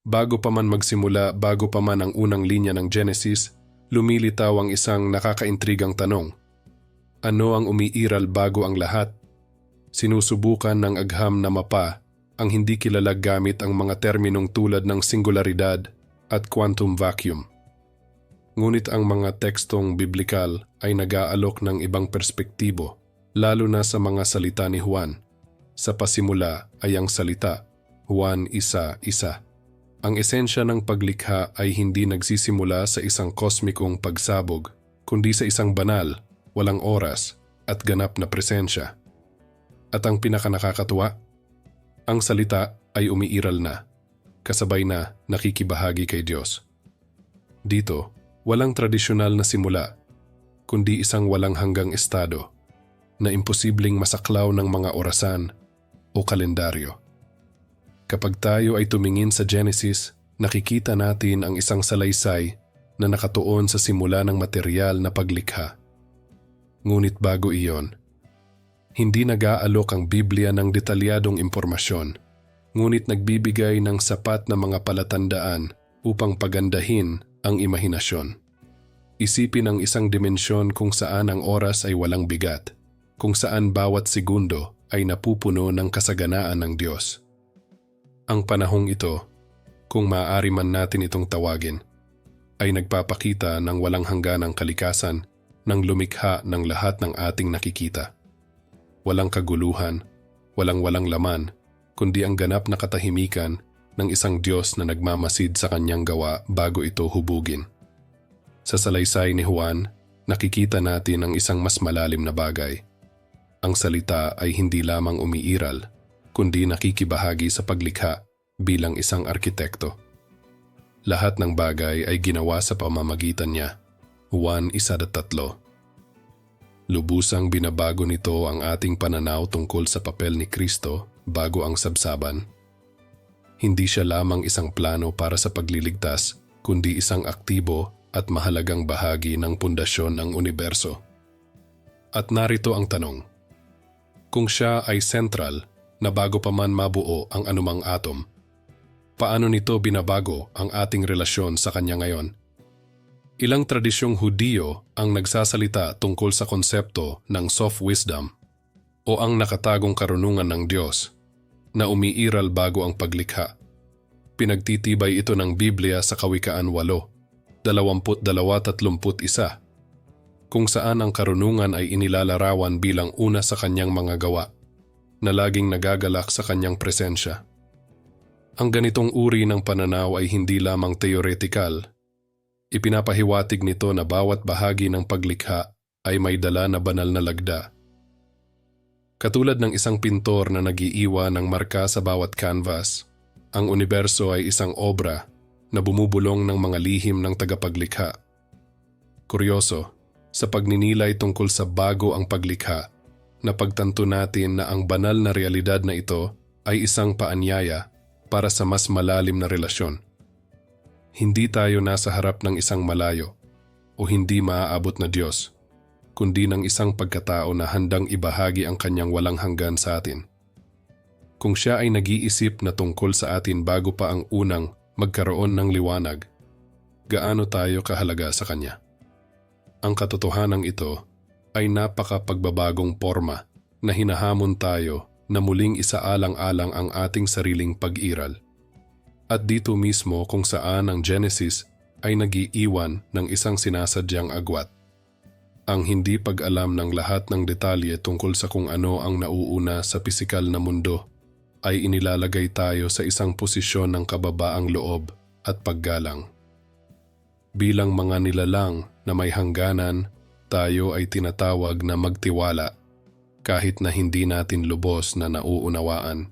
Bago pa man magsimula, bago pa man ang unang linya ng Genesis, lumilitaw ang isang nakakaintrigang tanong. Ano ang umiiral bago ang lahat? Sinusubukan ng agham na mapa ang hindi kilala gamit ang mga terminong tulad ng singularidad at quantum vacuum. Ngunit ang mga tekstong biblikal ay nag-aalok ng ibang perspektibo, lalo na sa mga salita ni Juan. Sa pasimula ay ang salita, Juan isa-isa. Ang esensya ng paglikha ay hindi nagsisimula sa isang kosmikong pagsabog, kundi sa isang banal, walang oras, at ganap na presensya. At ang pinakanakakatuwa, ang salita ay umiiral na, kasabay na nakikibahagi kay Diyos. Dito, walang tradisyonal na simula, kundi isang walang hanggang estado na imposibleng masaklaw ng mga orasan o kalendaryo. Kapag tayo ay tumingin sa Genesis, nakikita natin ang isang salaysay na nakatuon sa simula ng material na paglikha. Ngunit bago iyon, hindi nag-aalok ang Biblia ng detalyadong impormasyon, ngunit nagbibigay ng sapat na mga palatandaan upang pagandahin ang imahinasyon. Isipin ang isang dimensyon kung saan ang oras ay walang bigat, kung saan bawat segundo ay napupuno ng kasaganaan ng Diyos. Ang panahong ito, kung maaari man natin itong tawagin, ay nagpapakita ng walang hangganang kalikasan ng lumikha ng lahat ng ating nakikita. Walang kaguluhan, walang-walang laman, kundi ang ganap na katahimikan ng isang Diyos na nagmamasid sa kanyang gawa bago ito hubugin. Sa salaysay ni Juan, nakikita natin ang isang mas malalim na bagay. Ang salita ay hindi lamang umiiral, kundi nakikibahagi sa paglikha bilang isang arkitekto. Lahat ng bagay ay ginawa sa pamamagitan niya. Juan isa tatlo. Lubusang binabago nito ang ating pananaw tungkol sa papel ni Kristo bago ang sabsaban. Hindi siya lamang isang plano para sa pagliligtas, kundi isang aktibo at mahalagang bahagi ng pundasyon ng universo. At narito ang tanong. Kung siya ay central na bago pa man mabuo ang anumang atom, paano nito binabago ang ating relasyon sa kanya ngayon? Ilang tradisyong Hudiyo ang nagsasalita tungkol sa konsepto ng soft wisdom o ang nakatagong karunungan ng Diyos na umiiral bago ang paglikha. Pinagtitibay ito ng Biblia sa Kawikaan 8, 22-31 kung saan ang karunungan ay inilalarawan bilang una sa kanyang mga gawa, na laging nagagalak sa kanyang presensya. Ang ganitong uri ng pananaw ay hindi lamang teoretikal. Ipinapahiwatig nito na bawat bahagi ng paglikha ay may dala na banal na lagda. Katulad ng isang pintor na nagiiwa ng marka sa bawat canvas, ang universo ay isang obra na bumubulong ng mga lihim ng tagapaglikha. Kuryoso, sa pagninilay tungkol sa bago ang paglikha, napagtanto natin na ang banal na realidad na ito ay isang paanyaya para sa mas malalim na relasyon. Hindi tayo nasa harap ng isang malayo o hindi maaabot na Diyos, kundi ng isang pagkatao na handang ibahagi ang kanyang walang hanggan sa atin. Kung siya ay nag-iisip na tungkol sa atin bago pa ang unang magkaroon ng liwanag, gaano tayo kahalaga sa Kanya? Ang katotohanan ito ay napakapagbabagong forma na hinahamon tayo na muling isaalang-alang ang ating sariling pag-iral. At dito mismo kung saan ang Genesis ay nagiiwan ng isang sinasadyang agwat. Ang hindi pag-alam ng lahat ng detalye tungkol sa kung ano ang nauuna sa pisikal na mundo ay inilalagay tayo sa isang posisyon ng kababaang loob at paggalang. Bilang mga nilalang na may hangganan, tayo ay tinatawag na magtiwala kahit na hindi natin lubos na nauunawaan.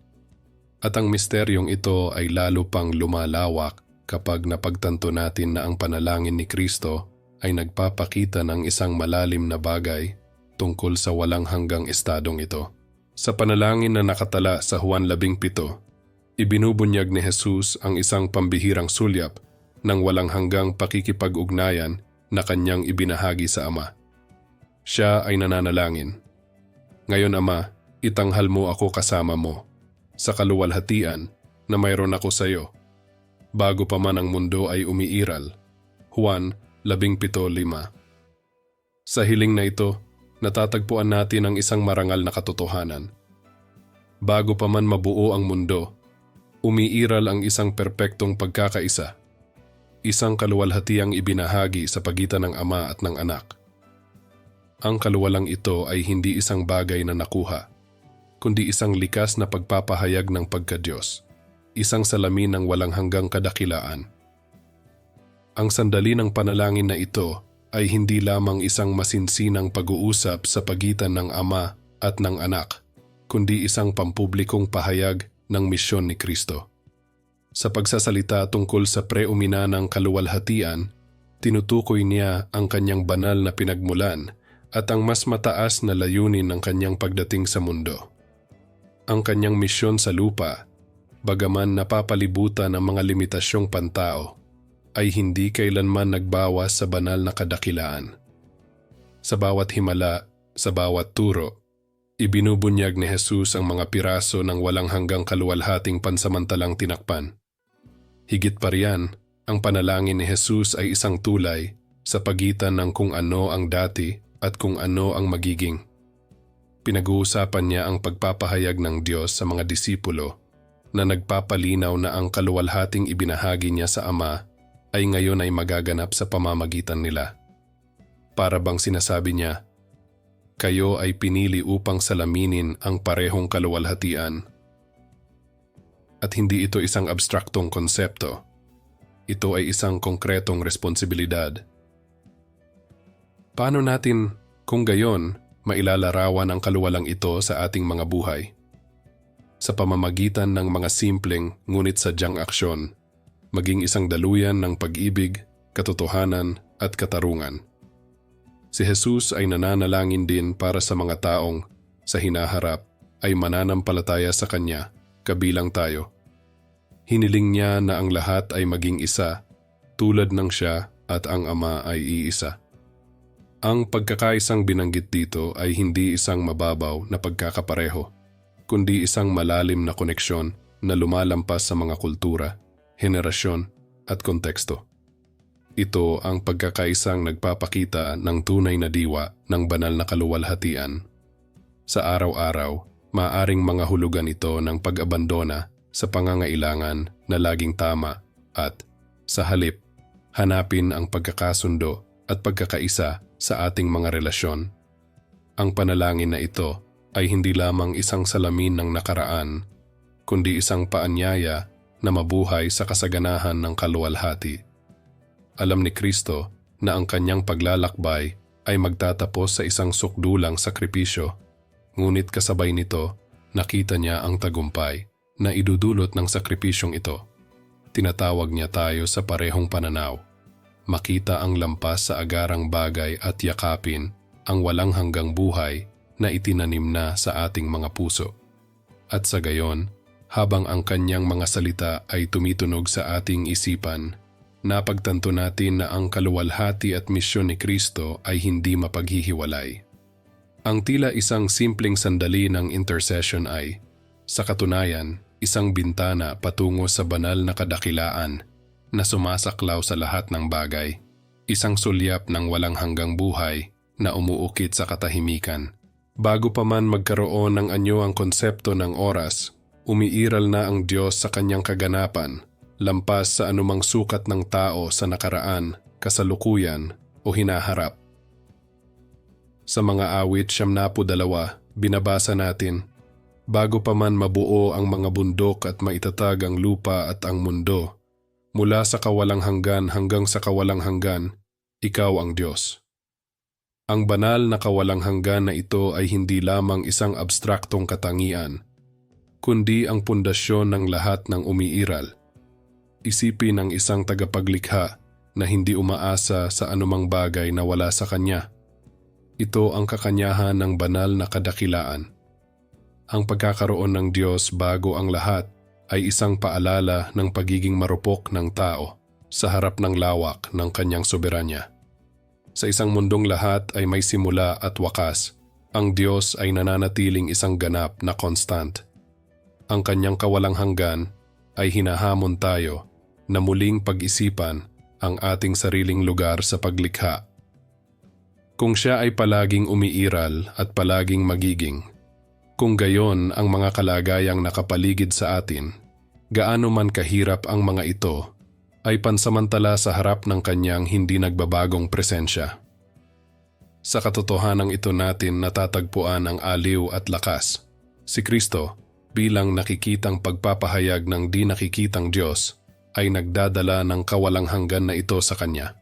At ang misteryong ito ay lalo pang lumalawak kapag napagtanto natin na ang panalangin ni Kristo ay nagpapakita ng isang malalim na bagay tungkol sa walang hanggang estadong ito. Sa panalangin na nakatala sa Juan 17, ibinubunyag ni Jesus ang isang pambihirang sulyap ng walang hanggang pakikipag-ugnayan na kanyang ibinahagi sa Ama. Siya ay nananalangin. Ngayon Ama, itanghal mo ako kasama mo sa kaluwalhatian na mayroon ako sa iyo. bago pa man ang mundo ay umiiral. Juan 17.5 Sa hiling na ito, natatagpuan natin ang isang marangal na katotohanan. Bago pa man mabuo ang mundo, umiiral ang isang perpektong pagkakaisa, isang kaluwalhatiang ibinahagi sa pagitan ng ama at ng anak. Ang kaluwalang ito ay hindi isang bagay na nakuha, kundi isang likas na pagpapahayag ng pagkadyos, isang salamin ng walang hanggang kadakilaan. Ang sandali ng panalangin na ito ay hindi lamang isang masinsinang pag-uusap sa pagitan ng ama at ng anak, kundi isang pampublikong pahayag ng misyon ni Kristo. Sa pagsasalita tungkol sa preumina ng kaluwalhatian, tinutukoy niya ang kanyang banal na pinagmulan at ang mas mataas na layunin ng kanyang pagdating sa mundo. Ang kanyang misyon sa lupa, bagaman napapalibutan ng mga limitasyong pantao, ay hindi kailanman nagbawas sa banal na kadakilaan. Sa bawat himala, sa bawat turo, ibinubunyag ni Jesus ang mga piraso ng walang hanggang kaluwalhating pansamantalang tinakpan. Higit pa riyan, ang panalangin ni Jesus ay isang tulay sa pagitan ng kung ano ang dati at kung ano ang magiging. Pinag-uusapan niya ang pagpapahayag ng Diyos sa mga disipulo na nagpapalinaw na ang kaluwalhating ibinahagi niya sa Ama ay ngayon ay magaganap sa pamamagitan nila. Para bang sinasabi niya, kayo ay pinili upang salaminin ang parehong kaluwalhatian. At hindi ito isang abstraktong konsepto. Ito ay isang konkretong responsibilidad Paano natin, kung gayon, mailalarawan ang kaluwalang ito sa ating mga buhay? Sa pamamagitan ng mga simpleng ngunit sadyang aksyon, maging isang daluyan ng pag-ibig, katotohanan at katarungan. Si Jesus ay nananalangin din para sa mga taong sa hinaharap ay mananampalataya sa Kanya, kabilang tayo. Hiniling niya na ang lahat ay maging isa, tulad ng siya at ang Ama ay iisa. Ang pagkakaisang binanggit dito ay hindi isang mababaw na pagkakapareho, kundi isang malalim na koneksyon na lumalampas sa mga kultura, henerasyon at konteksto. Ito ang pagkakaisang nagpapakita ng tunay na diwa ng banal na kaluwalhatian. Sa araw-araw, maaring mga hulugan ito ng pag-abandona sa pangangailangan na laging tama at, sa halip, hanapin ang pagkakasundo at pagkakaisa sa ating mga relasyon. Ang panalangin na ito ay hindi lamang isang salamin ng nakaraan, kundi isang paanyaya na mabuhay sa kasaganahan ng kaluwalhati. Alam ni Kristo na ang kanyang paglalakbay ay magtatapos sa isang sukdulang sakripisyo, ngunit kasabay nito, nakita niya ang tagumpay na idudulot ng sakripisyong ito. Tinatawag niya tayo sa parehong pananaw makita ang lampas sa agarang bagay at yakapin ang walang hanggang buhay na itinanim na sa ating mga puso. At sa gayon, habang ang kanyang mga salita ay tumitunog sa ating isipan, napagtanto natin na ang kaluwalhati at misyon ni Kristo ay hindi mapaghihiwalay. Ang tila isang simpleng sandali ng intercession ay, sa katunayan, isang bintana patungo sa banal na kadakilaan na sumasaklaw sa lahat ng bagay, isang sulyap ng walang hanggang buhay na umuukit sa katahimikan. Bago pa man magkaroon ng anyo ang konsepto ng oras, umiiral na ang Diyos sa kanyang kaganapan, lampas sa anumang sukat ng tao sa nakaraan, kasalukuyan o hinaharap. Sa mga awit siyam na dalawa, binabasa natin, Bago pa man mabuo ang mga bundok at maitatag ang lupa at ang mundo, Mula sa kawalang hanggan hanggang sa kawalang hanggan, ikaw ang Diyos. Ang banal na kawalang hanggan na ito ay hindi lamang isang abstraktong katangian, kundi ang pundasyon ng lahat ng umiiral. Isipin ng isang tagapaglikha na hindi umaasa sa anumang bagay na wala sa kanya. Ito ang kakanyahan ng banal na kadakilaan. Ang pagkakaroon ng Diyos bago ang lahat ay isang paalala ng pagiging marupok ng tao sa harap ng lawak ng kanyang soberanya. Sa isang mundong lahat ay may simula at wakas, ang Diyos ay nananatiling isang ganap na constant. Ang kanyang kawalang hanggan ay hinahamon tayo na muling pag-isipan ang ating sariling lugar sa paglikha. Kung siya ay palaging umiiral at palaging magiging, kung gayon ang mga kalagayang nakapaligid sa atin, gaano man kahirap ang mga ito, ay pansamantala sa harap ng kanyang hindi nagbabagong presensya. Sa katotohanan ito natin natatagpuan ang aliw at lakas. Si Kristo, bilang nakikitang pagpapahayag ng di nakikitang Diyos, ay nagdadala ng kawalang hanggan na ito sa Kanya.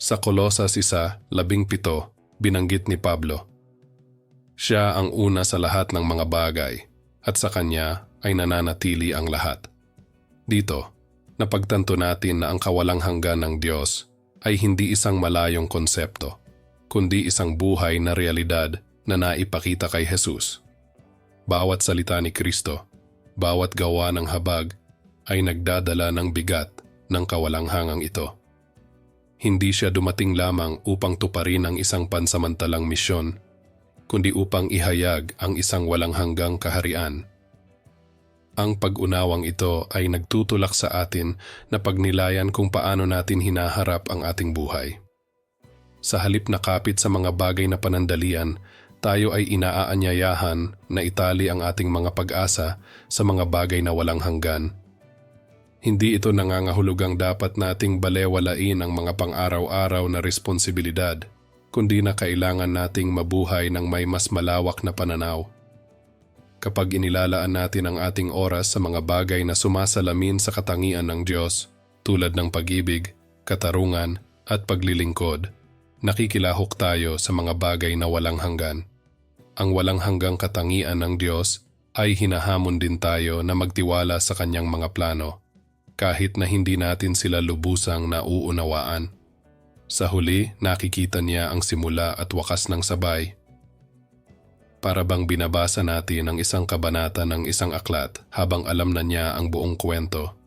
Sa Kolosas 1.17, binanggit ni Pablo, Siya ang una sa lahat ng mga bagay, at sa Kanya ay nananatili ang lahat. Dito, napagtanto natin na ang kawalang hanggan ng Diyos ay hindi isang malayong konsepto, kundi isang buhay na realidad na naipakita kay Jesus. Bawat salita ni Kristo, bawat gawa ng habag ay nagdadala ng bigat ng kawalang hangang ito. Hindi siya dumating lamang upang tuparin ang isang pansamantalang misyon, kundi upang ihayag ang isang walang hanggang kaharian. Ang pag-unawang ito ay nagtutulak sa atin na pagnilayan kung paano natin hinaharap ang ating buhay. Sa halip na kapit sa mga bagay na panandalian, tayo ay inaaanyayahan na itali ang ating mga pag-asa sa mga bagay na walang hanggan. Hindi ito nangangahulugang dapat nating balewalain ang mga pang-araw-araw na responsibilidad, kundi na kailangan nating mabuhay ng may mas malawak na pananaw. Kapag inilalaan natin ang ating oras sa mga bagay na sumasalamin sa katangian ng Diyos, tulad ng pag-ibig, katarungan, at paglilingkod, nakikilahok tayo sa mga bagay na walang hanggan. Ang walang hanggang katangian ng Diyos ay hinahamon din tayo na magtiwala sa kanyang mga plano, kahit na hindi natin sila lubusang nauunawaan. Sa huli, nakikita niya ang simula at wakas ng sabay. Para bang binabasa natin ang isang kabanata ng isang aklat habang alam na niya ang buong kwento.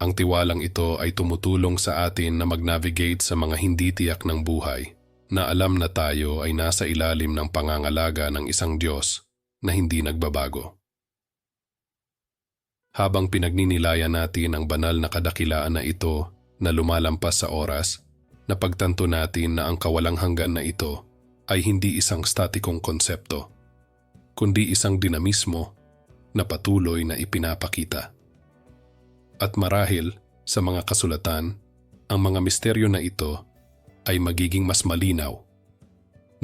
Ang tiwalang ito ay tumutulong sa atin na mag-navigate sa mga hindi tiyak ng buhay, na alam na tayo ay nasa ilalim ng pangangalaga ng isang Diyos na hindi nagbabago. Habang pinagninilayan natin ang banal na kadakilaan na ito na lumalampas sa oras, napagtanto natin na ang kawalang hanggan na ito ay hindi isang statikong konsepto, kundi isang dinamismo na patuloy na ipinapakita. At marahil sa mga kasulatan, ang mga misteryo na ito ay magiging mas malinaw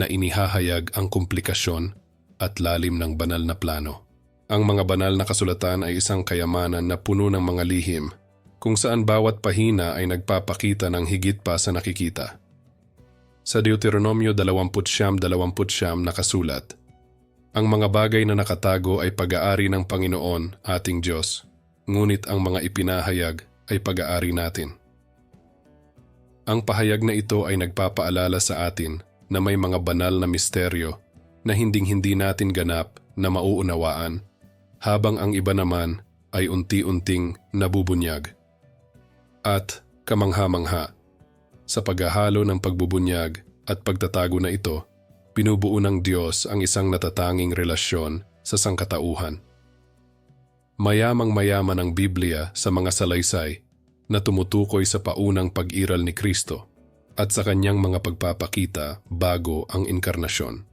na inihahayag ang komplikasyon at lalim ng banal na plano. Ang mga banal na kasulatan ay isang kayamanan na puno ng mga lihim kung saan bawat pahina ay nagpapakita ng higit pa sa nakikita. Sa Deuteronomio 20-20 nakasulat, Ang mga bagay na nakatago ay pag-aari ng Panginoon, ating Diyos, ngunit ang mga ipinahayag ay pag-aari natin. Ang pahayag na ito ay nagpapaalala sa atin na may mga banal na misteryo na hinding-hindi natin ganap na mauunawaan, habang ang iba naman ay unti-unting nabubunyag. At kamangha-mangha, sa paghahalo ng pagbubunyag at pagtatago na ito, pinubuo ng Diyos ang isang natatanging relasyon sa sangkatauhan. Mayamang mayaman ang Biblia sa mga salaysay na tumutukoy sa paunang pag-iral ni Kristo at sa kanyang mga pagpapakita bago ang inkarnasyon.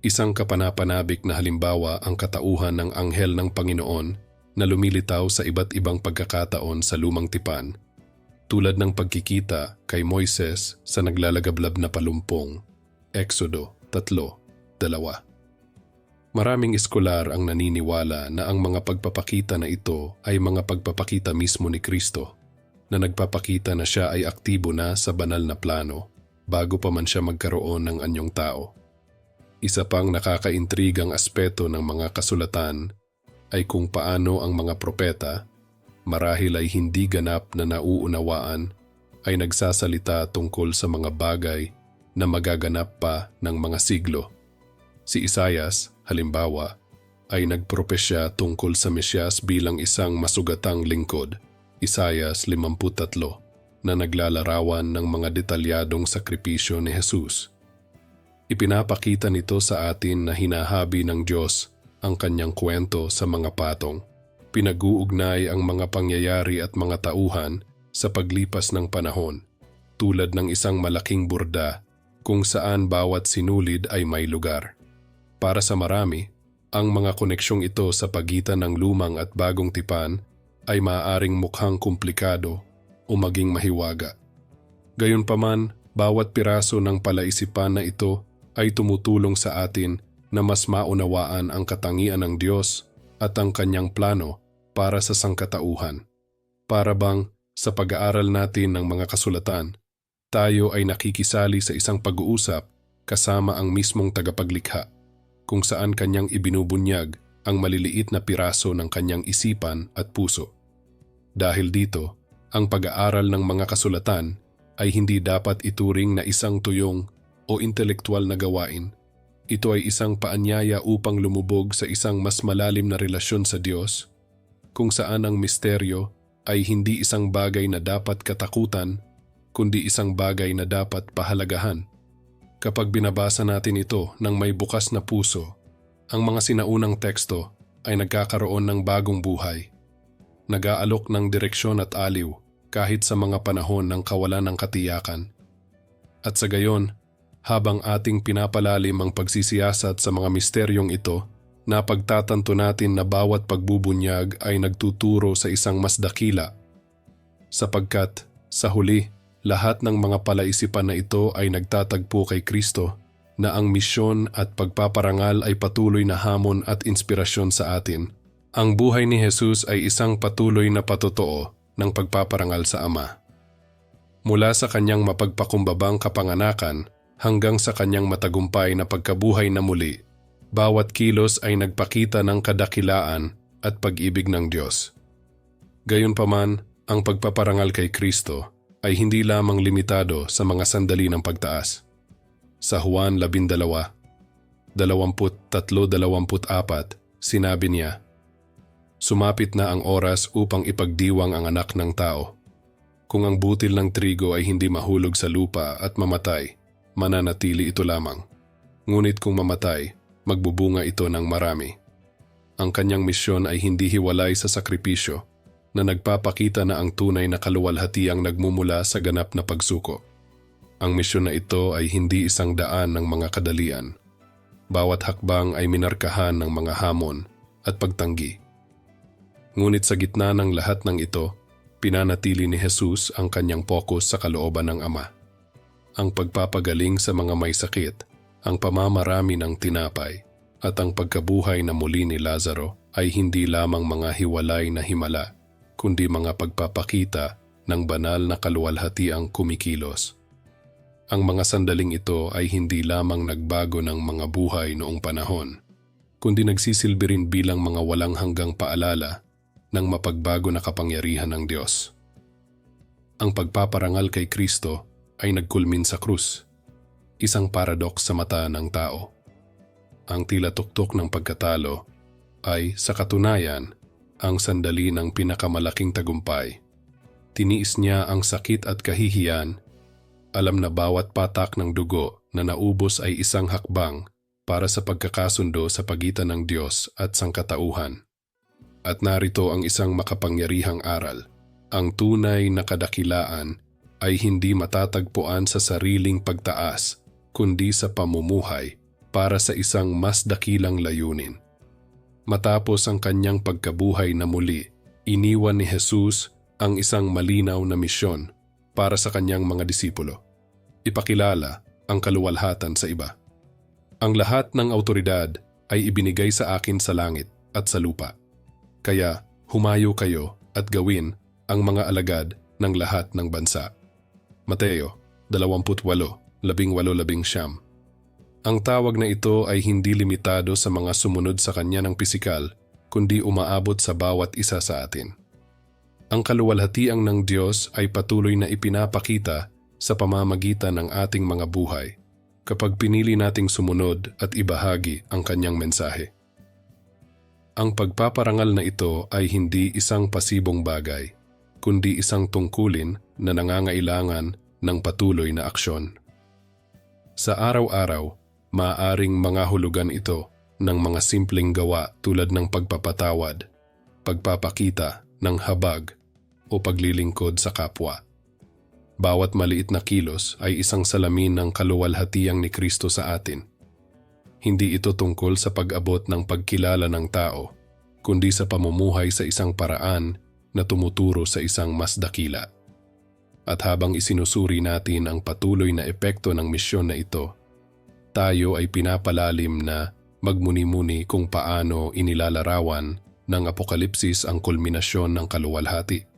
Isang kapanapanabik na halimbawa ang katauhan ng anghel ng Panginoon na lumilitaw sa iba't ibang pagkakataon sa lumang tipan, tulad ng pagkikita kay Moises sa naglalagablab na palumpong, Exodo 3.2. Maraming eskolar ang naniniwala na ang mga pagpapakita na ito ay mga pagpapakita mismo ni Kristo na nagpapakita na siya ay aktibo na sa banal na plano bago pa man siya magkaroon ng anyong tao. Isa pang nakakaintrigang aspeto ng mga kasulatan ay kung paano ang mga propeta, marahil ay hindi ganap na nauunawaan, ay nagsasalita tungkol sa mga bagay na magaganap pa ng mga siglo. Si Isayas, halimbawa, ay nagpropesya tungkol sa Mesyas bilang isang masugatang lingkod, Isayas 53, na naglalarawan ng mga detalyadong sakripisyo ni Jesus. Ipinapakita nito sa atin na hinahabi ng Diyos ang kanyang kwento sa mga patong pinag-uugnay ang mga pangyayari at mga tauhan sa paglipas ng panahon, tulad ng isang malaking burda kung saan bawat sinulid ay may lugar. Para sa marami, ang mga koneksyong ito sa pagitan ng lumang at bagong tipan ay maaaring mukhang komplikado o maging mahiwaga. Gayunpaman, bawat piraso ng palaisipan na ito ay tumutulong sa atin na mas maunawaan ang katangian ng Diyos at ang kanyang plano para sa sangkatauhan. Para bang sa pag-aaral natin ng mga kasulatan, tayo ay nakikisali sa isang pag-uusap kasama ang mismong tagapaglikha, kung saan kanyang ibinubunyag ang maliliit na piraso ng kanyang isipan at puso. Dahil dito, ang pag-aaral ng mga kasulatan ay hindi dapat ituring na isang tuyong o intelektual na gawain. Ito ay isang paanyaya upang lumubog sa isang mas malalim na relasyon sa Diyos, kung saan ang misteryo ay hindi isang bagay na dapat katakutan, kundi isang bagay na dapat pahalagahan. Kapag binabasa natin ito ng may bukas na puso, ang mga sinaunang teksto ay nagkakaroon ng bagong buhay. Nag-aalok ng direksyon at aliw kahit sa mga panahon ng kawalan ng katiyakan. At sa gayon, habang ating pinapalalim ang pagsisiyasat sa mga misteryong ito, napagtatanto natin na bawat pagbubunyag ay nagtuturo sa isang mas dakila. Sapagkat, sa huli, lahat ng mga palaisipan na ito ay nagtatagpo kay Kristo na ang misyon at pagpaparangal ay patuloy na hamon at inspirasyon sa atin. Ang buhay ni Jesus ay isang patuloy na patotoo ng pagpaparangal sa Ama. Mula sa kanyang mapagpakumbabang kapanganakan hanggang sa kanyang matagumpay na pagkabuhay na muli, bawat kilos ay nagpakita ng kadakilaan at pag-ibig ng Diyos. Gayunpaman, ang pagpaparangal kay Kristo ay hindi lamang limitado sa mga sandali ng pagtaas. Sa Juan 12, 23-24, sinabi niya, Sumapit na ang oras upang ipagdiwang ang anak ng tao. Kung ang butil ng trigo ay hindi mahulog sa lupa at mamatay, mananatili ito lamang. Ngunit kung mamatay, magbubunga ito ng marami. Ang kanyang misyon ay hindi hiwalay sa sakripisyo na nagpapakita na ang tunay na kaluwalhatiang nagmumula sa ganap na pagsuko. Ang misyon na ito ay hindi isang daan ng mga kadalian. Bawat hakbang ay minarkahan ng mga hamon at pagtanggi. Ngunit sa gitna ng lahat ng ito, pinanatili ni Jesus ang kanyang focus sa kalooban ng Ama ang pagpapagaling sa mga may sakit, ang pamamarami ng tinapay, at ang pagkabuhay na muli ni Lazaro ay hindi lamang mga hiwalay na himala, kundi mga pagpapakita ng banal na kaluwalhatiang kumikilos. Ang mga sandaling ito ay hindi lamang nagbago ng mga buhay noong panahon, kundi nagsisilbi rin bilang mga walang hanggang paalala ng mapagbago na kapangyarihan ng Diyos. Ang pagpaparangal kay Kristo ay nagkulmin sa krus, isang paradox sa mata ng tao. Ang tila tuktok ng pagkatalo ay sa katunayan ang sandali ng pinakamalaking tagumpay. Tiniis niya ang sakit at kahihiyan, alam na bawat patak ng dugo na naubos ay isang hakbang para sa pagkakasundo sa pagitan ng Diyos at sangkatauhan. At narito ang isang makapangyarihang aral, ang tunay na kadakilaan ay hindi matatagpuan sa sariling pagtaas, kundi sa pamumuhay para sa isang mas dakilang layunin. Matapos ang kanyang pagkabuhay na muli, iniwan ni Jesus ang isang malinaw na misyon para sa kanyang mga disipulo. Ipakilala ang kaluwalhatan sa iba. Ang lahat ng autoridad ay ibinigay sa akin sa langit at sa lupa. Kaya humayo kayo at gawin ang mga alagad ng lahat ng bansa. Mateo 28:18-19. Ang tawag na ito ay hindi limitado sa mga sumunod sa kanya ng pisikal, kundi umaabot sa bawat isa sa atin. Ang kaluwalhatiang ng Diyos ay patuloy na ipinapakita sa pamamagitan ng ating mga buhay kapag pinili nating sumunod at ibahagi ang kanyang mensahe. Ang pagpaparangal na ito ay hindi isang pasibong bagay, kundi isang tungkulin na nangangailangan ng patuloy na aksyon. Sa araw-araw, maaring mga hulugan ito ng mga simpleng gawa tulad ng pagpapatawad, pagpapakita ng habag o paglilingkod sa kapwa. Bawat maliit na kilos ay isang salamin ng kaluwalhatiang ni Kristo sa atin. Hindi ito tungkol sa pag-abot ng pagkilala ng tao, kundi sa pamumuhay sa isang paraan na tumuturo sa isang mas dakila. At habang isinusuri natin ang patuloy na epekto ng misyon na ito, tayo ay pinapalalim na magmuni-muni kung paano inilalarawan ng Apokalipsis ang kulminasyon ng kaluwalhati.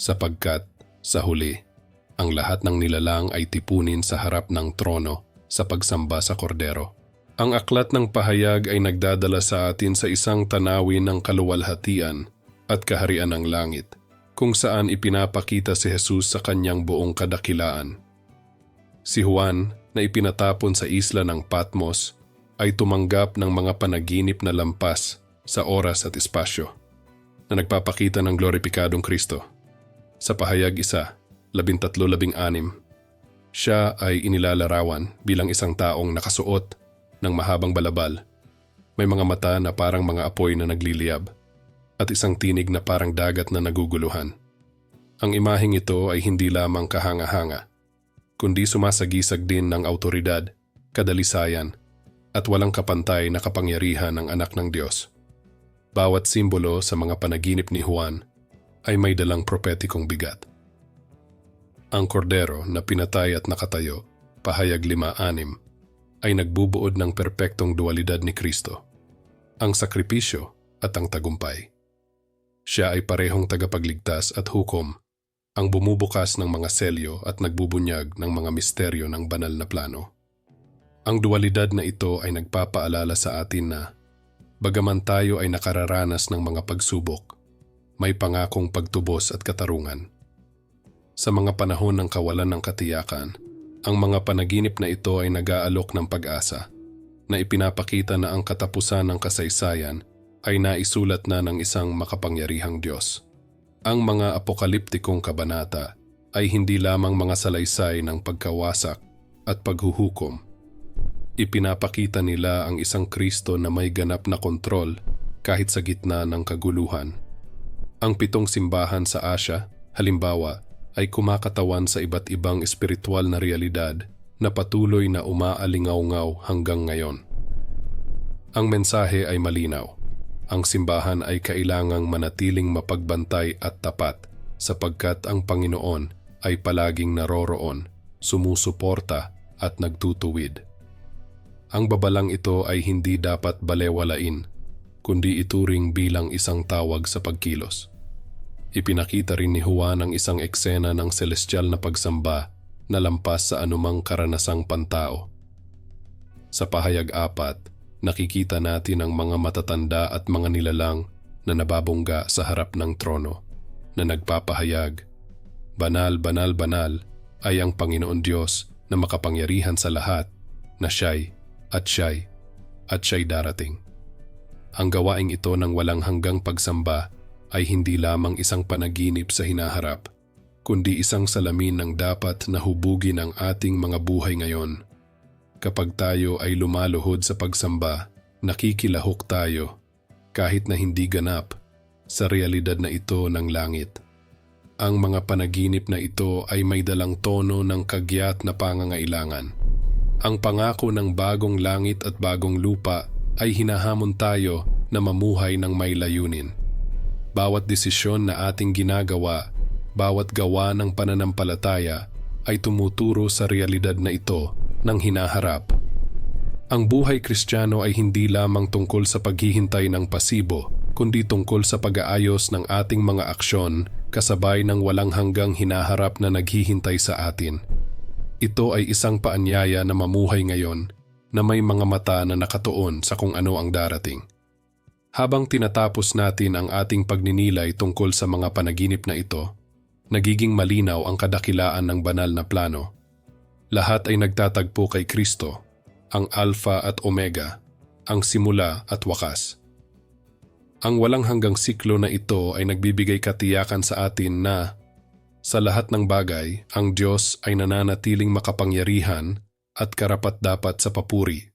Sapagkat, sa huli, ang lahat ng nilalang ay tipunin sa harap ng trono sa pagsamba sa kordero. Ang aklat ng pahayag ay nagdadala sa atin sa isang tanawin ng kaluwalhatian at kaharian ng langit – kung saan ipinapakita si Jesus sa kanyang buong kadakilaan. Si Juan, na ipinatapon sa isla ng Patmos, ay tumanggap ng mga panaginip na lampas sa oras at espasyo na nagpapakita ng gloripikadong Kristo. Sa pahayag isa, labintatlo labing anim, siya ay inilalarawan bilang isang taong nakasuot ng mahabang balabal. May mga mata na parang mga apoy na nagliliyab at isang tinig na parang dagat na naguguluhan. Ang imaheng ito ay hindi lamang kahanga-hanga, kundi sumasagisag din ng autoridad, kadalisayan, at walang kapantay na kapangyarihan ng anak ng Diyos. Bawat simbolo sa mga panaginip ni Juan ay may dalang propetikong bigat. Ang kordero na pinatay at nakatayo, pahayag lima-anim, ay nagbubuod ng perpektong dualidad ni Kristo, ang sakripisyo at ang tagumpay. Siya ay parehong tagapagligtas at hukom, ang bumubukas ng mga selyo at nagbubunyag ng mga misteryo ng banal na plano. Ang dualidad na ito ay nagpapaalala sa atin na, bagaman tayo ay nakararanas ng mga pagsubok, may pangakong pagtubos at katarungan. Sa mga panahon ng kawalan ng katiyakan, ang mga panaginip na ito ay nag-aalok ng pag-asa na ipinapakita na ang katapusan ng kasaysayan ay naisulat na ng isang makapangyarihang Diyos. Ang mga apokaliptikong kabanata ay hindi lamang mga salaysay ng pagkawasak at paghuhukom. Ipinapakita nila ang isang Kristo na may ganap na kontrol kahit sa gitna ng kaguluhan. Ang pitong simbahan sa Asya, halimbawa, ay kumakatawan sa iba't ibang espiritual na realidad na patuloy na umaalingaw-ngaw hanggang ngayon. Ang mensahe ay malinaw ang simbahan ay kailangang manatiling mapagbantay at tapat sapagkat ang Panginoon ay palaging naroroon, sumusuporta at nagtutuwid. Ang babalang ito ay hindi dapat balewalain, kundi ituring bilang isang tawag sa pagkilos. Ipinakita rin ni Juan ang isang eksena ng celestial na pagsamba na lampas sa anumang karanasang pantao. Sa pahayag apat, nakikita natin ang mga matatanda at mga nilalang na nababongga sa harap ng trono na nagpapahayag, Banal, banal, banal ay ang Panginoon Diyos na makapangyarihan sa lahat na siya'y at siya'y at siya'y darating. Ang gawaing ito ng walang hanggang pagsamba ay hindi lamang isang panaginip sa hinaharap, kundi isang salamin ng dapat na hubugin ang ating mga buhay ngayon Kapag tayo ay lumaluhod sa pagsamba, nakikilahok tayo kahit na hindi ganap sa realidad na ito ng langit. Ang mga panaginip na ito ay may dalang tono ng kagyat na pangangailangan. Ang pangako ng bagong langit at bagong lupa ay hinahamon tayo na mamuhay ng may layunin. Bawat desisyon na ating ginagawa, bawat gawa ng pananampalataya ay tumuturo sa realidad na ito ng hinaharap. Ang buhay kristyano ay hindi lamang tungkol sa paghihintay ng pasibo, kundi tungkol sa pag-aayos ng ating mga aksyon kasabay ng walang hanggang hinaharap na naghihintay sa atin. Ito ay isang paanyaya na mamuhay ngayon na may mga mata na nakatuon sa kung ano ang darating. Habang tinatapos natin ang ating pagninilay tungkol sa mga panaginip na ito, nagiging malinaw ang kadakilaan ng banal na plano lahat ay nagtatagpo kay Kristo, ang Alpha at Omega, ang simula at wakas. Ang walang hanggang siklo na ito ay nagbibigay katiyakan sa atin na sa lahat ng bagay, ang Diyos ay nananatiling makapangyarihan at karapat-dapat sa papuri